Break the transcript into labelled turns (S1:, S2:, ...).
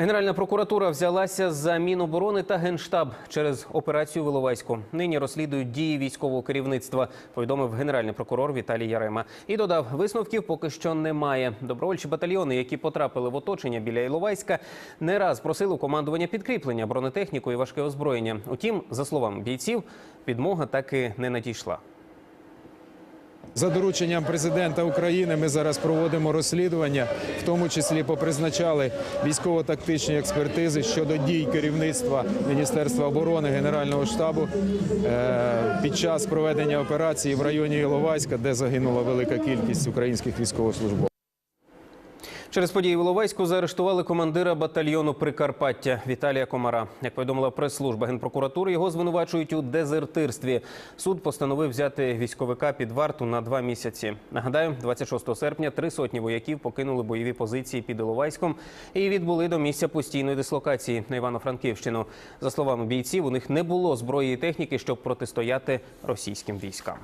S1: Генеральна прокуратура взялася за Міноборони та Генштаб через операцію в Іловайську. Нині розслідують дії військового керівництва, повідомив генеральний прокурор Віталій Ярема. І додав, висновків поки що немає. Добровольчі батальйони, які потрапили в оточення біля Іловайська, не раз просили командування підкріплення, бронетехніку і важке озброєння. Утім, за словами бійців, підмога так і не надійшла.
S2: За дорученням президента України ми зараз проводимо розслідування, в тому числі попризначали військово-тактичні експертизи щодо дій керівництва Міністерства оборони Генерального штабу е, під час проведення операції в районі Іловайська, де загинула велика кількість українських військовослужбовців.
S1: Через події в Іловайську заарештували командира батальйону Прикарпаття Віталія Комара. Як повідомила прес-служба генпрокуратури, його звинувачують у дезертирстві. Суд постановив взяти військовика під варту на два місяці. Нагадаю, 26 серпня три сотні вояків покинули бойові позиції під Іловайськом і відбули до місця постійної дислокації на Івано-Франківщину. За словами бійців, у них не було зброї і техніки, щоб протистояти російським військам.